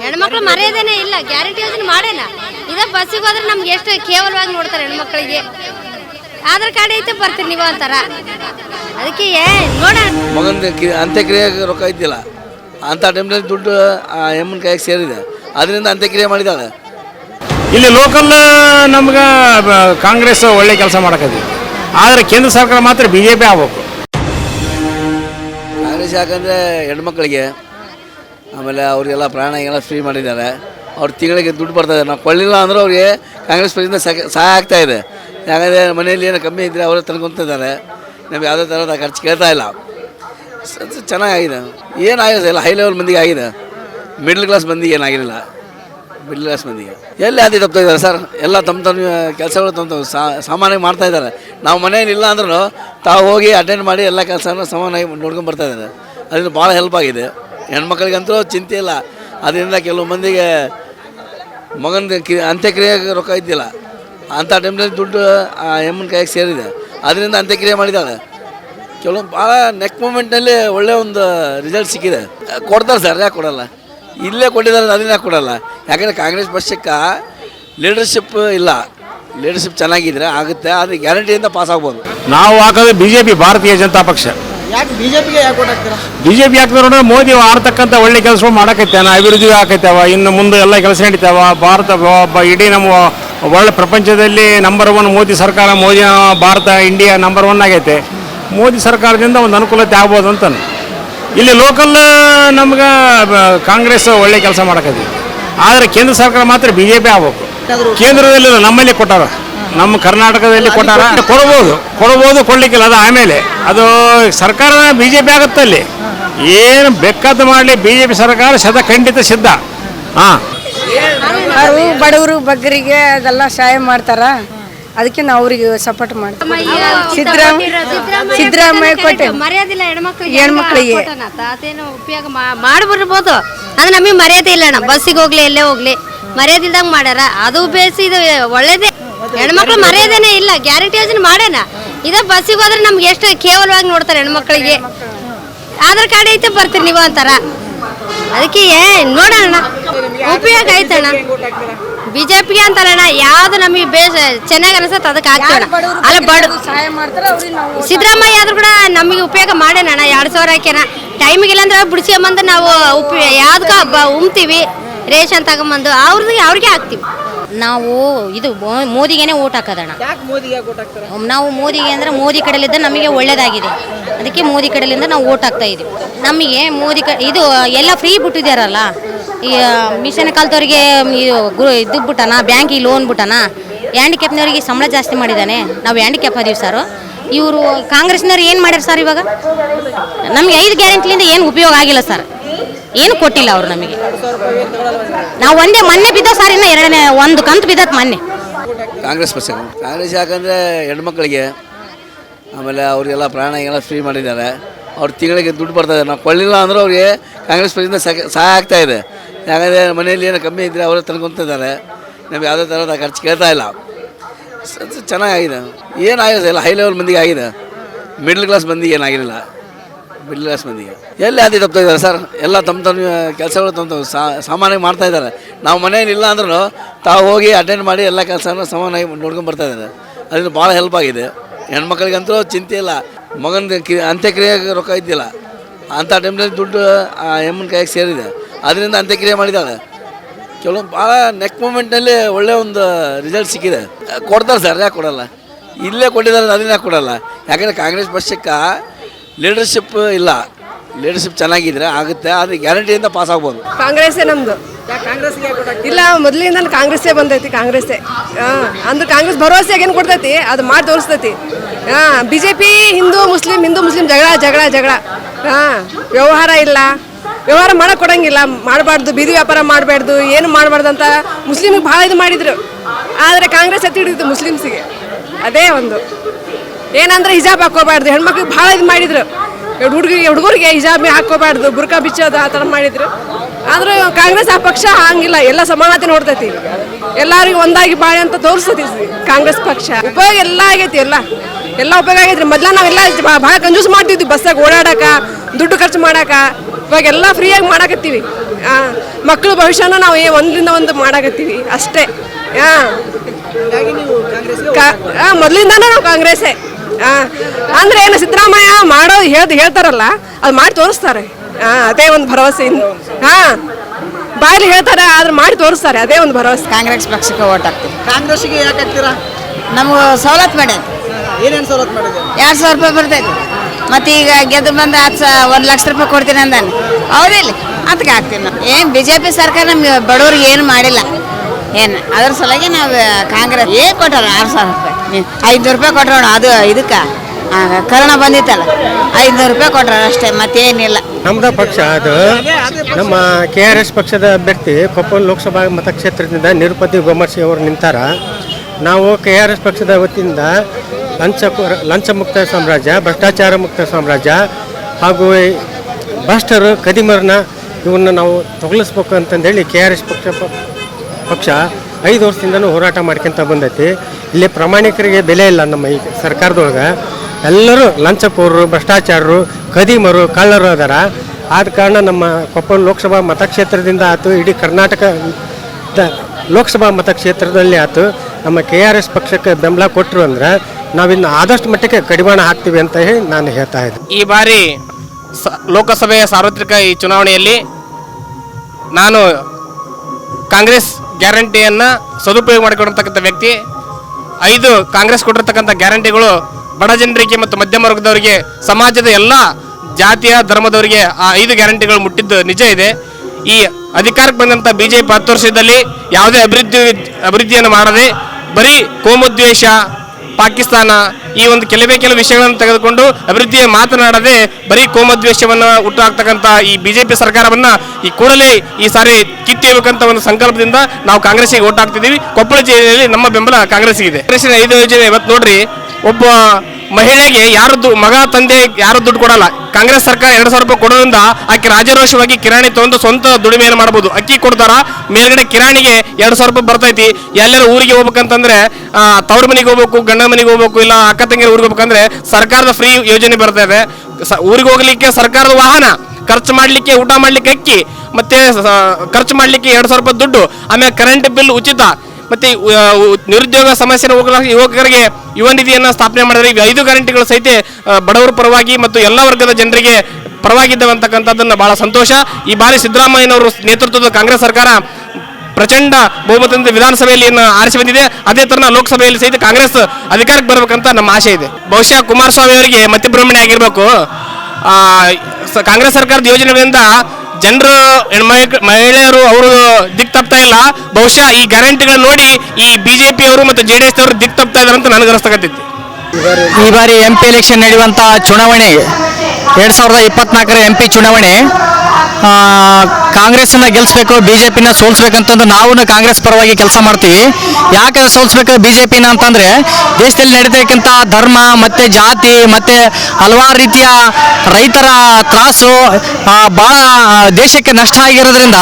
ಹೆಣ್ಮಕ್ಳು ಮರ್ಯಾದೆನೇ ಇಲ್ಲ ಗ್ಯಾರಂಟಿ ಯೋಜನೆ ಮಾಡೇನ? ಇದೇ ಬಸ್ಸಿಗೆ ಹೋದ್ರೆ ನಮ್ಗೆ ಎಷ್ಟು ಕೇವಲವಾಗಿ ನೋಡ್ತಾರೆ ಹೆಣ್ಮಕ್ಳಿಗೆ? ಆಧಾರ್ ಕಾರ್ಡ್ ಐತೆ ಬರ್ತೀರಿ ನೀವು ಅಂತಾರ? ಅದಕ್ಕೆ ಏ ನೋಡೋಣ ಮಗನ ಅಂತ್ಯಕ್ರಿಯೆಗೆ ರೊಕ್ಕ ಇದ್ದಿಲ್ಲ ಅಂಥ ಟೈಮ್ನಲ್ಲಿ ದುಡ್ಡು ಆ ಹೆಮ್ಮನ ಕೈಗೆ ಸೇರಿದೆ. ಅದರಿಂದ ಅಂತ್ಯಕ್ರಿಯೆ ಮಾಡಿದ್ದಾಳೆ. ಇಲ್ಲಿ ಲೋಕಲ್ ನಮ್ಗೆ ಕಾಂಗ್ರೆಸ್ ಒಳ್ಳೆ ಕೆಲಸ ಮಾಡಕತ್ತಿ. ಆದರೆ ಕೇಂದ್ರ ಸರ್ಕಾರ ಮಾತ್ರ ಬಿ ಜೆ ಪಿ ಆಗ್ಬೇಕು. ಕಾಂಗ್ರೆಸ್ ಯಾಕಂದರೆ ಹೆಣ್ಮಕ್ಳಿಗೆ ಆಮೇಲೆ ಅವರಿಗೆಲ್ಲ ಪ್ರಾಣ ಎಲ್ಲ ಫ್ರೀ ಮಾಡಿದ್ದಾರೆ. ಅವ್ರು ತಿಂಗಳಿಗೆ ದುಡ್ಡು ಬರ್ತಾಯಿದ್ದಾರೆ ನಾವು ಕೊಳ್ಳಿಲ್ಲ ಅಂದ್ರೆ ಅವ್ರಿಗೆ ಕಾಂಗ್ರೆಸ್ ಪಕ್ಷದಿಂದ ಸಹ- ಸಹಾಯ ಆಗ್ತಾ ಇದೆ. ಯಾಕಂದರೆ ಮನೆಯಲ್ಲಿ ಏನೋ ಕಮ್ಮಿ ಇದ್ದರೆ ಅವರೇ ತಂದ್ಕೊತಿದ್ದಾರೆ ನಮ್ಗೆ ಯಾವುದೇ ಥರದ ಖರ್ಚು ಕೇಳ್ತಾ ಇಲ್ಲ. ಚೆನ್ನಾಗಿದೆ ಏನಾಗಿದೆ? ಎಲ್ಲ ಹೈ ಲೆವೆಲ್ ಮಂದಿಗೆ ಆಗಿದೆ. ಮಿಡ್ಲ್ ಕ್ಲಾಸ್ ಮಂದಿಗೆ ಏನಾಗಿರಲಿಲ್ಲ. ಮಿಡ್ಲ್ ಕ್ಲಾಸ್ ಮಂದಿಗೆ. ಎಲ್ಲಿ ಅದೇ ತಪ್ತಾ ಇದ್ದಾರೆ ಸರ್. ಎಲ್ಲ ತಮ್ಮ ತಮ್ಮ, ಕೆಲಸಗಳು ತಮ್ಮ ಸಾಮಾನ್ಯವಾಗಿ ಮಾಡ್ತಾ ಇದ್ದಾರೆ. ನಾವು ಮನೆಯಲ್ಲಿ ಇಲ್ಲ ಅಂದ್ರೂ ತಾವು ಹೋಗಿ ಅಟೆಂಡ್ ಮಾಡಿ ಎಲ್ಲ ಕೆಲಸನೂ ಸಮಾನಾಗಿ ನೋಡ್ಕೊಂಡು ಬರ್ತಾ ಇದ್ದಾರೆ. ಅದರಿಂದ ಭಾಳ ಹೆಲ್ಪ್ ಆಗಿದೆ. ಹೆಣ್ಮಕ್ಳಿಗಂತೂ ಚಿಂತೆ ಇಲ್ಲ. ಅದರಿಂದ ಕೆಲವು ಮಂದಿಗೆ ಮಗನ ಕಿ ಅಂತ್ಯಕ್ರಿಯೆಗೆ ರೊಕ್ಕ ಇದ್ದಿಲ್ಲ. ಅಂಥ ಟೈಮ್ನಲ್ಲಿ ದುಡ್ಡು ಆ ಹೆಮ್ಮನ ಕೈಗೆ ಸೇರಿದೆ. ಅದರಿಂದ ಅಂತ್ಯಕ್ರಿಯೆ ಮಾಡಿದ್ದಾಳೆ. ಕೆಲವೊಂದು ಭಾಳ ನೆಕ್ ಮೂಮೆಂಟ್ನಲ್ಲಿ ಒಳ್ಳೆಯ ಒಂದು ರಿಸಲ್ಟ್ ಸಿಕ್ಕಿದೆ. ಕೊಡ್ತಾರೆ ಸರ್ ಯಾಕೆ ಕೊಡಲ್ಲ? ಇಲ್ಲೇ ಕೊಟ್ಟಿದ್ದಾರೆ ಅದನ್ನ ಯಾಕೆ ಕೊಡಲ್ಲ? ಯಾಕಂದರೆ ಕಾಂಗ್ರೆಸ್ ಪಕ್ಷಕ್ಕೆ ಲೀಡರ್ಶಿಪ್ ಇಲ್ಲ. ಲೀಡರ್ಶಿಪ್ ಚೆನ್ನಾಗಿದ್ರೆ ಆಗುತ್ತೆ, ಅದು ಗ್ಯಾರಂಟಿಯಿಂದ ಪಾಸ್ ಆಗ್ಬೋದು. ನಾವು ಹಾಕೋದು ಬಿ ಜೆ ಪಿ ಭಾರತೀಯ ಜನತಾ ಪಕ್ಷ. ಯಾಕೆ ಬಿಜೆಪಿಗೆ ಯಾಕೆ ಓಟ್ ಹಾಕ್ತೀರಾ? ಬಿ ಜೆ ಪಿ ಹಾಕಿದ್ರೆ ನೋಡಿದ್ರೆ ಮೋದಿ ಆಡ್ತಕ್ಕಂಥ ಒಳ್ಳೆ ಕೆಲಸಗಳು ಮಾಡಕೈತೆ ಅಭಿವೃದ್ಧಿ ಆಕೈತಾವ ಇನ್ನು ಮುಂದೆ ಎಲ್ಲ ಕೆಲಸ ನಡೀತಾವ. ಭಾರತ ಒಬ್ಬ ಇಡೀ ನಮ್ಮ ಒಳ್ಳೆ ಪ್ರಪಂಚದಲ್ಲಿ ನಂಬರ್ ಒನ್ ಮೋದಿ ಸರ್ಕಾರ Modi Bharat India number one ಆಗೈತೆ. ಮೋದಿ ಸರ್ಕಾರದಿಂದ ಒಂದು ಅನುಕೂಲತೆ ಆಗ್ಬೋದು ಅಂತ ಇಲ್ಲಿ ಲೋಕಲ್ ನಮ್ಗೆ ಕಾಂಗ್ರೆಸ್ ಒಳ್ಳೆ ಕೆಲಸ ಮಾಡಕೈತಿ. ಆದರೆ ಕೇಂದ್ರ ಸರ್ಕಾರ ಮಾತ್ರ ಬಿ ಜೆ ಪಿ ಆಗ್ಬೇಕು ಕೇಂದ್ರದಲ್ಲಿ ನಮ್ಮಲ್ಲಿ ಕೊಟ್ಟಾರ. ನಮ್ಮ ಕರ್ನಾಟಕದಲ್ಲಿ ಕೊಟ್ಟಾರ? ಕೊಡ್ಬೋದು. ಕೊಡ್ಬೋದು ಕೊಡ್ಲಿಕ್ಕಿಲ್ಲ ಅದು ಆಮೇಲೆ. ಅದು ಸರ್ಕಾರ ಬಿ ಜೆ ಪಿ ಆಗುತ್ತಲ್ಲಿ ಏನು ಬೆಕ್ಕದ ಮಾಡಲಿ ಬಿ ಜೆ ಪಿ ಸರ್ಕಾರ ಸದಾ ಖಂಡಿತ ಸಿದ್ಧ. ಹಾಂ. ಅವರು ಬಡವರು ಬಗ್ಗರಿಗೆ ಅದೆಲ್ಲ ಸಹಾಯ ಮಾಡ್ತಾರ? ಅದಕ್ಕೆ ನಾವು ಅವ್ರಿಗೆ ಸಪೋರ್ಟ್ ಮಾಡ್ತೀವಿ. ಸಿದ್ದರಾಮಯ್ಯ ಸಿದ್ದರಾಮಯ್ಯ ಕೊಟ್ಟೆ. ಮರ್ಯಾದಿಲ್ಲ ಹೆಣ್ಮಕ್ಳಿಗೆ. ಹೆಣ್ಮಕ್ಳಿಗೆ. ಅದೇನೋ ಉಪಯೋಗ ಮಾಡ್ಬಿರ್ಬೋದು ಮಾಡ್ಬಿಡ್ಬೋದು. ಅದು ನಮಗೆ ಮರ್ಯಾದೆ ಇಲ್ಲ ಅಣ್ಣ ಬಸ್ಸಿಗೆ ಹೋಗ್ಲಿ ಎಲ್ಲೇ ಹೋಗ್ಲಿ. ಮರ್ಯಾದಿಲ್ದಂಗೆ ಮಾಡ್ಯಾರ. ಅದು ಬೇಸಿ ಇದು ಒಳ್ಳೇದೇ. ಹೆಣ್ಮಕ್ಳು ಮರ್ಯಾದೆ ಇಲ್ಲ ಗ್ಯಾರಂಟಿ ಯೋಜನೆ ಮಾಡೇನ ಇದೇ ಬಸ್ಸಿಗೆ ಹೋದ್ರೆ ನಮ್ಗೆ ಎಷ್ಟು ಕೇವಲವಾಗಿ ನೋಡ್ತಾರೆ ಹೆಣ್ಮಕ್ಳಿಗೆ. ಆಧಾರ್ ಕಾರ್ಡ್ ಐತೆ ಬರ್ತೀರಿ ನೀವು ಅಂತಾರ. ಅದಕ್ಕೆ ಏ ನೋಡೋಣ. ಉಪಯೋಗ ಐತಣ್ಣ. ಬಿಜೆಪಿ ಅಂತಾರಣ್ಣ ಯಾವ್ದು ನಮಗೆ ಬೇಸ್ ಚೆನ್ನಾಗಿ ಅನಿಸುತ್ತೆ ಅದಕ್ಕೆ ಹಾಕ್ತೇವೆ ಅಲ್ಲ ಬಡ ಸಿದ್ದರಾಮಯ್ಯ ಆದ್ರೂ ಕೂಡ ನಮಗೆ ಉಪಯೋಗ ಮಾಡೇನಣ್ಣ ಎರಡು ಸಾವಿರ ಹಾಕ್ಯಾನ. ಟೈಮಿಗೆ ಇಲ್ಲಾಂದ್ರೆ ಬಿಡಿಸ್ಕೊಂಬಂದು ನಾವು ಉಪ ಯಾವ್ದಕ್ಕ ಉಮ್ತೀವಿ ರೇಷನ್ ತಗೊಂಬಂದು ಅವ್ರದ್ದು ಅವ್ರಿಗೆ ಹಾಕ್ತೀವಿ. ನಾವು ಇದು ಮೋದಿಗೆನೇ ಓಟ್ ಹಾಕೋದಣ್ಣ. ಯಾಕೆ ಮೋದಿಗೆ ಯಾಕೆ ಓಟ್ ಹಾಕ್ತೀರಾ? ನಾವು ಮೋದಿಗೆ ಅಂದ್ರೆ ಮೋದಿ ಕಡೆಲಿದ್ದ ನಮಗೆ ಒಳ್ಳೇದಾಗಿದೆ. ಅದಕ್ಕೆ ಮೋದಿ ಕಡೆಲಿಂದ ನಾವು ಓಟ್ ಹಾಕ್ತಾ ಇದ್ದೀವಿ ನಮಗೆ ಮೋದಿ ಕ ಇದು ಎಲ್ಲ ಫ್ರೀ ಬಿಟ್ಟಿದ್ಯಾರಲ್ಲ? ಈ ಮಿಷನ್ ಕಲ್ತವ್ರಿಗೆ ಇದು ಬಿಟ್ಟನ ಬ್ಯಾಂಕಿಗೆ ಲೋನ್ ಬಿಟ್ಟನ? ಹ್ಯಾಂಡಿಕ್ಯಾಪ್ನವ್ರಿಗೆ ಸಂಬಳ ಜಾಸ್ತಿ ಮಾಡಿದ್ದಾನೆ ನಾವು ಹ್ಯಾಂಡಿಕ್ಯಾಪ್ ಅದೀವಿ ಸರ್. ಇವರು ಕಾಂಗ್ರೆಸ್ನವ್ರು ಏನು ಮಾಡ್ಯಾರ ಸರ್ ಇವಾಗ? ನಮಗೆ ಐದು ಗ್ಯಾರಂಟಿಲಿಂದ ಏನು ಉಪಯೋಗ ಆಗಿಲ್ಲ ಸರ್. ಏನು ಕೊಟ್ಟಿಲ್ಲ ಅವರು ನಮಗೆ. ನಾವು ಒಂದೇ ಮೊನ್ನೆ ಬಿದ್ದ ಸರ್ ಇನ್ನ ಎರಡನೇ ಒಂದು ಕಂತು ಬಿದ್ದತ್ ಮೊನ್ನೆ. ಕಾಂಗ್ರೆಸ್ ಪಕ್ಷ. ಕಾಂಗ್ರೆಸ್ ಯಾಕಂದರೆ ಹೆಣ್ಮಕ್ಳಿಗೆ ಆಮೇಲೆ ಅವರಿಗೆಲ್ಲ ಪ್ರಾಣ ಎಲ್ಲ ಫ್ರೀ ಮಾಡಿದ್ದಾರೆ. ಅವ್ರು ತಿಂಗಳಿಗೆ ದುಡ್ಡು ಬರ್ತದೆ ನಾವು ಕೊಳ್ಳಿಲ್ಲ ಅಂದ್ರೆ ಅವ್ರಿಗೆ ಕಾಂಗ್ರೆಸ್ ಪಕ್ಷದಿಂದ ಸಹ- ಸಹಾಯ ಆಗ್ತಾ ಇದೆ. ಯಾಕಂದರೆ ಮನೆಯಲ್ಲಿ ಏನೋ ಕಮ್ಮಿ ಇದ್ದರೆ ಅವರೇ ತಂದ್ಕೊತಿದ್ದಾರೆ ನಮ್ಗೆ ಯಾವುದೇ ಥರದ ಖರ್ಚು ಕೇಳ್ತಾ ಇಲ್ಲ. ಚೆನ್ನಾಗಿದೆ ಏನಾಗಿದೆ? ಎಲ್ಲ ಹೈ ಲೆವೆಲ್ ಮಂದಿಗೆ ಆಗಿದೆ. ಮಿಡ್ಲ್ ಕ್ಲಾಸ್ ಮಂದಿಗೆ ಏನಾಗಿರಲಿಲ್ಲ. ಮಿಡ್ಲ್ ಮಂದಿಗೆ. ಎಲ್ಲಿ ಹಾದಿ ತಪ್ತಾ ಇದ್ದಾರೆ ಸರ್? ಎಲ್ಲ ತಮ್ಮ ತಮ್ಮ ಕೆಲಸಗಳು ತಮ್ಮ ತಮ್ಮ ಸಾಮಾನ್ಯವಾಗಿ ಮಾಡ್ತಾ ಇದ್ದಾರೆ. ನಾವು ಮನೆಯಲ್ಲಿ ಇಲ್ಲ ಅಂದ್ರೂ ತಾವು ಹೋಗಿ ಅಟೆಂಡ್ ಮಾಡಿ ಎಲ್ಲ ಕೆಲಸನ ಸಮಾನಾಗಿ ನೋಡ್ಕೊಂಡು ಬರ್ತಾ ಇದ್ದಾರೆ. ಅದರಿಂದ ಭಾಳ ಹೆಲ್ಪ್ ಆಗಿದೆ. ಹೆಣ್ಮಕ್ಳಿಗಂತೂ ಚಿಂತೆ ಇಲ್ಲ. ಮಗನ ಕಿ ಅಂತ್ಯಕ್ರಿಯೆಗೆ ರೊಕ್ಕ ಇದ್ದಿಲ್ಲ. ಅಂಥ ಟೈಮ್ನಲ್ಲಿ ದುಡ್ಡು, ಆ, ಹೆಮ್ಮನ ಕೈಗೆ ಸೇರಿದೆ. ಅದರಿಂದ ಅಂತ್ಯಕ್ರಿಯೆ ಮಾಡಿದ್ದಾಳೆ ಕೆಲವೊಂದು ಭಾಳ ನೆಕ್ ಮೂಮೆಂಟ್ನಲ್ಲಿ ಒಳ್ಳೆಯ ಒಂದು ರಿಸಲ್ಟ್ ಸಿಕ್ಕಿದೆ. ಕೊಡ್ತಾರೆ ಸರ್, ಯಾಕೆ ಕೊಡಲ್ಲ? ಇಲ್ಲೇ ಕೊಟ್ಟಿದ್ದಾರೆ ಅದನ್ನ ಯಾಕೆ ಕೊಡಲ್ಲ? ಯಾಕಂದರೆ ಕಾಂಗ್ರೆಸ್ ಪಕ್ಷಕ್ಕೆ ಲೀಡರ್ಶಿಪ್ ಇಲ್ಲ. ಲೀಡರ್ಶಿಪ್ ಚೆನ್ನಾಗಿದ್ರೆ ಆಗುತ್ತೆ, ಆದರೆ ಗ್ಯಾರಂಟಿಯಿಂದ ಪಾಸ್ ಆಗ್ಬೋದು. ಕಾಂಗ್ರೆಸ್ಸೇ ಓಟ್ ಇಲ್ಲ ಮೊದಲಿಂದ ಕಾಂಗ್ರೆಸ್ಸೇ ಬಂದೈತಿ, ಕಾಂಗ್ರೆಸ್ಸೇ. ಹಾಂ ಅಂದ್ರೆ ಕಾಂಗ್ರೆಸ್ ಭರವಸೆ ಏನು ಕೊಡ್ತೈತಿ, ಅದು ಮಾಡಿ ತೋರಿಸ್ತೈತಿ. ಹಾಂ B J P Hindu, Muslim Hindu, Muslim, ಜಗಳ ಜಗಳ ಜಗಳ. ಹಾಂ, ವ್ಯವಹಾರ ಇಲ್ಲ. ವ್ಯವಹಾರ ಮಾಡಕ್ಕೆ ಕೊಡಂಗಿಲ್ಲ, ಮಾಡಬಾರ್ದು, ಬೀದಿ ವ್ಯಾಪಾರ ಮಾಡಬಾರ್ದು, ಏನು ಮಾಡಬಾರ್ದು ಅಂತ ಮುಸ್ಲಿಮಿಗೆ ಭಾಳ ಇದು ಮಾಡಿದ್ರು. ಆದರೆ ಕಾಂಗ್ರೆಸ್ ಎತ್ತಿ ಹಿಡಿದಿತ್ತು ಮುಸ್ಲಿಮ್ಸಿಗೆ. ಅದೇ ಒಂದು. ಏನಂದ್ರೆ ಹಿಜಾಬ್ ಹಾಕೋಬಾರ್ದು ಹೆಣ್ಮಕ್ಳಿಗೆ ಭಾಳ ಇದು ಮಾಡಿದ್ರು. ಹುಡುಗರಿಗೆ ಹುಡುಗರಿಗೆ ಹಿಜಾಬ್ ಹಾಕೋಬಾರ್ದು ಬುರ್ಕಾ ಬಿಚ್ಚೋದು ಆ ಥರ ಮಾಡಿದ್ರು. ಆದ್ರೆ ಕಾಂಗ್ರೆಸ್ ಆ ಪಕ್ಷ ಹಂಗಿಲ್ಲ. ಎಲ್ಲ ಸಮಾನತೆ ನೋಡ್ತೈತಿ. ಎಲ್ಲರಿಗೂ ಒಂದಾಗಿ ಬಾಳೆ ಅಂತ ತೋರಿಸ್ತೈತಿ ಕಾಂಗ್ರೆಸ್ ಪಕ್ಷ. ಉಪಯೋಗ ಎಲ್ಲ ಆಗೈತಿ ಎಲ್ಲ. ಎಲ್ಲ ಉಪಯೋಗ ಆಗೈತ್ರಿ. ಮೊದ್ಲ ನಾವೆಲ್ಲ ಭಾಳ ಕಂಜೂಸ್ ಮಾಡ್ತಿದ್ವಿ. ಬಸ್ಸಾಗ ಓಡಾಡಕ ದುಡ್ಡು ಖರ್ಚು ಮಾಡಾಕ. ಇವಾಗ ಎಲ್ಲ ಫ್ರೀಯಾಗಿ ಮಾಡಾಕತ್ತೀವಿ. ಮಕ್ಕಳು ಭವಿಷ್ಯನ ನಾವು ಏ ಒಂದರಿಂದ ಒಂದು ಮಾಡಾಕತ್ತೀವಿ. ಅಷ್ಟೇ. ಹಾಂ ಮೊದಲಿಂದಾನು ನಾವು ಕಾಂಗ್ರೆಸ್ಸೇ. ಅಂದ್ರೆ ಏನು ಸಿದ್ದರಾಮಯ್ಯ ಮಾಡೋದು ಹೇಳ್ದು ಹೇಳ್ತಾರಲ್ಲ ಅದು ಮಾಡಿ ತೋರಿಸ್ತಾರೆ. ಹಾಂ ಅದೇ ಒಂದು ಭರವಸೆ ಹಾ ಬಾಯಲ್ಲಿ ಹೇಳ್ತಾರೆ ಆದ್ರೆ ಮಾಡಿ ತೋರಿಸ್ತಾರೆ ಅದೇ ಒಂದು ಭರವಸೆ. ಕಾಂಗ್ರೆಸ್ ಪಕ್ಷಕ್ಕೆ ಓಟ್ ಹಾಕ್ತೀವಿ. ಕಾಂಗ್ರೆಸ್ಗೆ ಯಾಕೆ ಹಾಕ್ತೀರಾ? ನಮ್ಗೆ ಸವಲತ್ತು ಮಾಡಿ ಏನೇನು ಸವಲತ್ತು ಮಾಡಿದೆ? ಎರಡು ಸಾವಿರ ರೂಪಾಯಿ ಬರ್ತೈತೆ. ಮತ್ತೆ ಈಗ ಗೆದ್ದು ಬಂದು ಹತ್ತು ಸಾವಿರ ಒಂದು ಲಕ್ಷ ರೂಪಾಯಿ ಕೊಡ್ತೀನಿ ಅಂದಾನೆ. ಹೌದಿಲ್ಲ ಅದಕ್ಕೆ ಹಾಕ್ತೀನಿ ನಾವು. ಏನು ಬಿ ಜೆ ಪಿ ಸರ್ಕಾರ ನಮ್ಗೆ ಬಡವ್ರಿಗೆ ಏನು ಮಾಡಿಲ್ಲ. ಏನು ಅದ್ರ ಸಲುವಾಗಿ ನಾವು ಕಾಂಗ್ರೆಸ್ ಏನು ಕೊಟ್ಟಾರ ಆರು ಸಾವಿರ ರೂಪಾಯಿ. ಐದುನೂರು ರೂಪಾಯಿ ಕೊಟ್ಟರೋಣ ಅದು ಇದಕ್ಕೆ. ಕರೋನಾ ಬಂದಿತ್ತಲ್ಲ, ಐದುನೂರು ರೂಪಾಯಿ ಕೊಟ್ರ ಅಷ್ಟೇ, ಮತ್ತೇನಿಲ್ಲ. ನಮ್ದ ಪಕ್ಷ ಅದು. ನಮ್ಮ ಕೆ ಆರ್ ಎಸ್ ಪಕ್ಷದ ಅಭ್ಯರ್ಥಿ ಕೊಪ್ಪಳ ಲೋಕಸಭಾ ಮತಕ್ಷೇತ್ರದಿಂದ ನಿರುಪತಿ ಗೋಮರ್ಸಿ ಅವರು ನಿಂತಾರ. ನಾವು ಕೆ ಆರ್ ಎಸ್ ಪಕ್ಷದ ವತಿಯಿಂದ ಲಂಚ ಲಂಚ ಮುಕ್ತ ಸಾಮ್ರಾಜ್ಯ, ಭ್ರಷ್ಟಾಚಾರ ಮುಕ್ತ ಸಾಮ್ರಾಜ್ಯ ಹಾಗೂ ಭ್ರಷ್ಟರು ಕದಿಮರನ್ನ ಇವನ್ನ ನಾವು ತೊಗಲಿಸ್ಬೇಕು ಅಂತಂದೇಳಿ ಕೆ ಆರ್ ಎಸ್ ಪಕ್ಷ ಪಕ್ಷ ಐದು ವರ್ಷದಿಂದನೂ ಹೋರಾಟ ಮಾಡ್ಕೊಂತ ಬಂದೈತಿ. ಇಲ್ಲಿ ಪ್ರಾಮಾಣಿಕರಿಗೆ ಬೆಲೆ ಇಲ್ಲ ನಮ್ಮ ಈ ಸರ್ಕಾರದೊಳಗೆ. ಎಲ್ಲರೂ ಲಂಚಕೋರರು ಭ್ರಷ್ಟಾಚಾರರು ಕದಿಮರು ಕಳ್ಳರು ಅದಾರ. ಆದ ಕಾರಣ ನಮ್ಮ ಕೊಪ್ಪಳ ಲೋಕಸಭಾ ಮತಕ್ಷೇತ್ರದಿಂದ ಆಯ್ತು ಇಡೀ ಕರ್ನಾಟಕ ಲೋಕಸಭಾ ಮತಕ್ಷೇತ್ರದಲ್ಲಿ ಆಯ್ತು ನಮ್ಮ ಕೆ ಆರ್ ಎಸ್ ಪಕ್ಷಕ್ಕೆ ಬೆಂಬಲ ಕೊಟ್ಟರು ಅಂದ್ರೆ ನಾವಿನ್ನು ಆದಷ್ಟು ಮಟ್ಟಕ್ಕೆ ಕಡಿವಾಣ ಹಾಕ್ತೀವಿ ಅಂತ ಹೇಳಿ ನಾನು ಹೇಳ್ತಾ ಇದ್ದೆ. ಈ ಬಾರಿ ಲೋಕಸಭೆಯ ಸಾರ್ವತ್ರಿಕ ಈ ಚುನಾವಣೆಯಲ್ಲಿ ನಾನು ಕಾಂಗ್ರೆಸ್ ಗ್ಯಾರಂಟಿಯನ್ನು ಸದುಪಯೋಗ ಮಾಡಿಕೊಂಡಿರ್ತಕ್ಕಂಥ ವ್ಯಕ್ತಿ. ಐದು ಕಾಂಗ್ರೆಸ್ ಕೊಟ್ಟಿರ್ತಕ್ಕಂಥ ಗ್ಯಾರಂಟಿಗಳು ಬಡ ಜನರಿಗೆ ಮತ್ತು ಮಧ್ಯಮ ವರ್ಗದವರಿಗೆ, ಸಮಾಜದ ಎಲ್ಲ ಜಾತಿಯ ಧರ್ಮದವರಿಗೆ ಆ ಐದು ಗ್ಯಾರಂಟಿಗಳು ಮುಟ್ಟಿದ್ದು ನಿಜ ಇದೆ. ಈ ಅಧಿಕಾರಕ್ಕೆ ಬಂದಂಥ ಬಿ ಜೆ ಪಿ ಹತ್ತು ವರ್ಷದಲ್ಲಿ ಯಾವುದೇ ಅಭಿವೃದ್ಧಿ, ಅಭಿವೃದ್ಧಿಯನ್ನು ಮಾಡದೆ ಬರೀ ಕೋಮುದ್ವೇಷ ಪಾಕಿಸ್ತಾನ ಈ ಒಂದು ಕೆಲವೇ ಕೆಲವು ವಿಷಯಗಳನ್ನು ತೆಗೆದುಕೊಂಡು ಅಭಿವೃದ್ಧಿಯ ಮಾತನಾಡದೆ ಬರೀ ಕೋಮದ್ವೇಷವನ್ನು ಹುಟ್ಟುಹಾಕ್ತಕ್ಕಂಥ ಈ ಬಿಜೆಪಿ ಸರ್ಕಾರವನ್ನ ಈ ಕೂಡಲೇ ಈ ಸಾರಿ ಕಿತ್ತೊಯ್ಯಬೇಕಂತ ಒಂದು ಸಂಕಲ್ಪದಿಂದ ನಾವು ಕಾಂಗ್ರೆಸ್ಗೆ ಓಟ್ ಹಾಕ್ತಿದ್ದೀವಿ. ಕೊಪ್ಪಳ ಜಿಲ್ಲೆಯಲ್ಲಿ ನಮ್ಮ ಬೆಂಬಲ ಕಾಂಗ್ರೆಸ್ಗೆ ಇದೆ ಕಾಂಗ್ರೆಸ್ಸಿನ ಐದು ಯೋಜನೆ ಇವತ್ತು ನೋಡ್ರಿ, ಒಬ್ಬ ಮಹಿಳೆಗೆ ಯಾರದ್ದು ಮಗ ತಂದೆ ಯಾರು ದುಡ್ಡು ಕೊಡಲ್ಲ. ಕಾಂಗ್ರೆಸ್ ಸರ್ಕಾರ ಎರಡು ಸಾವಿರ ರೂಪಾಯಿ ಕೊಡೋದ್ರಿಂದ ಆಕೆ ರಾಜರೋಷವಾಗಿ ಕಿರಾಣಿ ತಗೊಂಡು ಸ್ವಂತ ದುಡಿಮೆಯನ್ನು ಮಾಡಬಹುದು ಅಕ್ಕಿ ಕೊಡ್ತಾರ? ಮೇಲ್ಗಡೆ ಕಿರಾಣಿಗೆ ಎರಡು ಸಾವಿರ ರೂಪಾಯಿ ಬರ್ತೈತಿ. ಎಲ್ಲರೂ ಊರಿಗೆ ಹೋಗ್ಬೇಕಂತಂದ್ರೆ ತವ್ರ ಮನೆಗೆ ಹೋಗ್ಬೇಕು ಗಂಡನ ಮನೆಗೆ ಹೋಗ್ಬೇಕು, ಇಲ್ಲ ಅಕ್ಕ ತಂಗಿರ ಊರಿಗೆ ಹೋಗ್ಬೇಕಂದ್ರೆ ಸರ್ಕಾರದ ಫ್ರೀ ಯೋಜನೆ ಬರ್ತಾ ಇದೆ. ಊರಿಗೆ ಹೋಗ್ಲಿಕ್ಕೆ ಸರ್ಕಾರದ ವಾಹನ, ಖರ್ಚು ಮಾಡಲಿಕ್ಕೆ, ಊಟ ಮಾಡ್ಲಿಕ್ಕೆ ಅಕ್ಕಿ, ಮತ್ತೆ ಖರ್ಚು ಮಾಡ್ಲಿಕ್ಕೆ ಎರಡು ಸಾವಿರ ರೂಪಾಯಿ ದುಡ್ಡು, ಆಮೇಲೆ ಕರೆಂಟ್ ಬಿಲ್ ಉಚಿತ. ಮತ್ತೆ ನಿರುದ್ಯೋಗ ಸಮಸ್ಯೆನ ಯುವಕರಿಗೆ ಯುವ ನಿಧಿಯನ್ನು ಸ್ಥಾಪನೆ ಮಾಡಿದ್ರೆ ಈ ಐದು ಗ್ಯಾರಂಟಿಗಳು ಸಹಿತ ಬಡವರ ಪರವಾಗಿ ಮತ್ತು ಎಲ್ಲ ವರ್ಗದ ಜನರಿಗೆ ಪರವಾಗಿದ್ದವಂತಕ್ಕಂಥದ್ದನ್ನು ಬಹಳ ಸಂತೋಷ. ಈ ಬಾರಿ ಸಿದ್ದರಾಮಯ್ಯನವರು ನೇತೃತ್ವದ ಕಾಂಗ್ರೆಸ್ ಸರ್ಕಾರ ಪ್ರಚಂಡ ಬಹುಮತದಿಂದ ವಿಧಾನಸಭೆಯಲ್ಲಿ ಆರಿಸಿ ಬಂದಿದೆ. ಅದೇ ತರಹ ಲೋಕಸಭೆಯಲ್ಲಿ ಸಹಿತ ಕಾಂಗ್ರೆಸ್ ಅಧಿಕಾರಕ್ಕೆ ಬರಬೇಕಂತ ನಮ್ಮ ಆಶೆ ಇದೆ. ಬಹುಶಃ ಕುಮಾರಸ್ವಾಮಿ ಅವರಿಗೆ ಮತ್ತೆ ಆಗಿರಬೇಕು. ಕಾಂಗ್ರೆಸ್ ಸರ್ಕಾರದ ಯೋಜನೆಗಳಿಂದ ಜನರು ಮಹಿಳೆಯರು ಅವರು ದಿಕ್ ತಪ್ತಾ ಇಲ್ಲ. ಬಹುಶಃ ಈ ಗ್ಯಾರಂಟಿಗಳು ನೋಡಿ ಈ ಬಿಜೆಪಿ ಅವರು ಮತ್ತು ಜೆ ಡಿ ಎಸ್ ಅವರು ದಿಕ್ ತಪ್ತಾ ಇದಾರೆ ಅಂತ ನನಗೆ ಅನಿಸ್ತಕ್ಕಂಥದ್ದು ಈ ಬಾರಿ ಎಂ ಪಿ ಎಲೆಕ್ಷನ್ ನಡೆಯುವಂಥ ಚುನಾವಣೆ ಎರಡು ಸಾವಿರದ ಇಪ್ಪತ್ನಾಲ್ಕರ ಎಂ ಪಿ ಚುನಾವಣೆ ಆ, ಕಾಂಗ್ರೆಸ್ಸನ್ನ ಗೆಲ್ಲಿಸ್ಬೇಕು ಬಿ ಜೆ ಪಿನ ಸೋಲಿಸ್ಬೇಕಂತಂದು ನಾವು ಕಾಂಗ್ರೆಸ್ ಪರವಾಗಿ ಕೆಲಸ ಮಾಡ್ತೀವಿ. ಯಾಕೆ ಸೋಲಿಸ್ಬೇಕು ಬಿ ಜೆ ಪಿನ ಅಂತಂದರೆ ದೇಶದಲ್ಲಿ ನಡೀತಕ್ಕಂಥ ಧರ್ಮ ಮತ್ತು ಜಾತಿ ಮತ್ತು ಹಲವಾರು ರೀತಿಯ ರೈತರ ತ್ರಾಸು ಭಾಳ ದೇಶಕ್ಕೆ ನಷ್ಟ ಆಗಿರೋದ್ರಿಂದ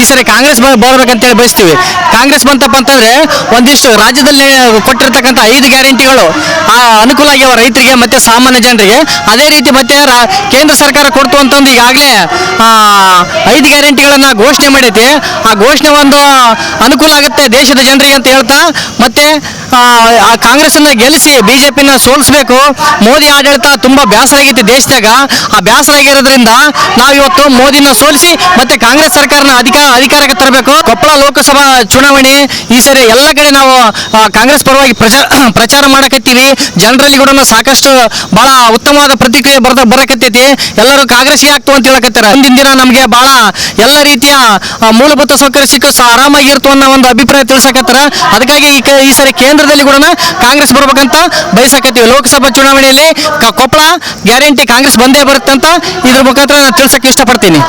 ಈ ಸರಿ ಕಾಂಗ್ರೆಸ್ ಬರ್ಬೇಕಂತೇಳಿ ಬಯಸ್ತೀವಿ. ಕಾಂಗ್ರೆಸ್ ಬಂತಪ್ಪ ಅಂತಂದರೆ ಒಂದಿಷ್ಟು ರಾಜ್ಯದಲ್ಲಿ ಕೊಟ್ಟಿರ್ತಕ್ಕಂಥ ಐದು ಗ್ಯಾರಂಟಿಗಳು ಆ, ಅನುಕೂಲ ಆಗ್ಯಾವ ರೈತರಿಗೆ ಮತ್ತು ಸಾಮಾನ್ಯ ಜನರಿಗೆ. ಅದೇ ರೀತಿ ಮತ್ತೆ ಕೇಂದ್ರ ಸರ್ಕಾರ ಕೊಡ್ತು ಅಂತಂದು ಈಗಾಗಲೇ ಐದು ಗ್ಯಾರಂಟಿಗಳನ್ನು ಘೋಷಣೆ ಮಾಡೈತಿ ಆ ಘೋಷಣೆ ಒಂದು ಅನುಕೂಲ ಆಗುತ್ತೆ ದೇಶದ ಜನರಿಗೆ ಅಂತ ಹೇಳ್ತಾ ಮತ್ತೆ ಆ, ಕಾಂಗ್ರೆಸ್ಸನ್ನ ಗೆಲ್ಲಿಸಿ ಬಿ ಜೆ ಪಿನ ಸೋಲಿಸ್ಬೇಕು. ಮೋದಿ ಆಡಳಿತ ತುಂಬ ಬ್ಯಾಸರ ಆಗೈತಿ ದೇಶದಾಗ. ಆ ಬ್ಯಾಸರ ಆಗಿರೋದ್ರಿಂದ ನಾವು ಇವತ್ತು ಮೋದಿನ ಸೋಲಿಸಿ ಮತ್ತೆ ಕಾಂಗ್ರೆಸ್ ಸರ್ಕಾರನ ಅಧಿಕಾರ ಅಧಿಕಾರಕ್ಕೆ ತರಬೇಕು. ಕೊಪ್ಪಳ ಲೋಕಸಭಾ ಚುನಾವಣೆ ಈ ಸರಿ ಎಲ್ಲ ಕಡೆ ನಾವು ಕಾಂಗ್ರೆಸ್ ಪರವಾಗಿ ಪ್ರಚಾರ ಪ್ರಚಾರ ಮಾಡಕತ್ತೀವಿ. ಜನರಲ್ಲಿ ಕೂಡ ಸಾಕಷ್ಟು ಬಹಳ ಉತ್ತಮವಾದ ಪ್ರತಿಕ್ರಿಯೆ ಬರ್ದ ಬರಕತ್ತೈತಿ. ಎಲ್ಲರೂ ಕಾಂಗ್ರೆಸ್ಗೆ ಆಗ್ತು ಅಂತ ಹೇಳಕತ್ತಾರ. ಮುಂದಿನ ದಿನ ನಮಗೆ ಬಹಳ ಎಲ್ಲ ರೀತಿಯ ಮೂಲಭೂತ ಸೌಕರ್ಯ ಸಿಕ್ಕ ಆರಾಮಾಗಿ ಇರ್ತು ಅನ್ನೋ ಒಂದು ಅಭಿಪ್ರಾಯ ತಿಳಿಸಕತ್ತಾರ. ಅದಕ್ಕಾಗಿ ಈ ಸರಿ ಈ ಸರಿ ಕೇಂದ್ರದಲ್ಲಿ ಕೂಡ ಕಾಂಗ್ರೆಸ್ ಬರ್ಬೇಕಂತ ಬಯಸಕತ್ತೀವಿ. ಲೋಕಸಭಾ ಚುನಾವಣೆಯಲ್ಲಿ ಕೊಪ್ಪಳ ಗ್ಯಾರಂಟಿ ಕಾಂಗ್ರೆಸ್ ಬಂದೇ ಬರುತ್ತೆ ಅಂತ ಇದ್ರ ಮುಖಾಂತರ ನಾನು ತಿಳಿಸಕ್ಕೆ ಇಷ್ಟಪಡ್ತೀನಿ.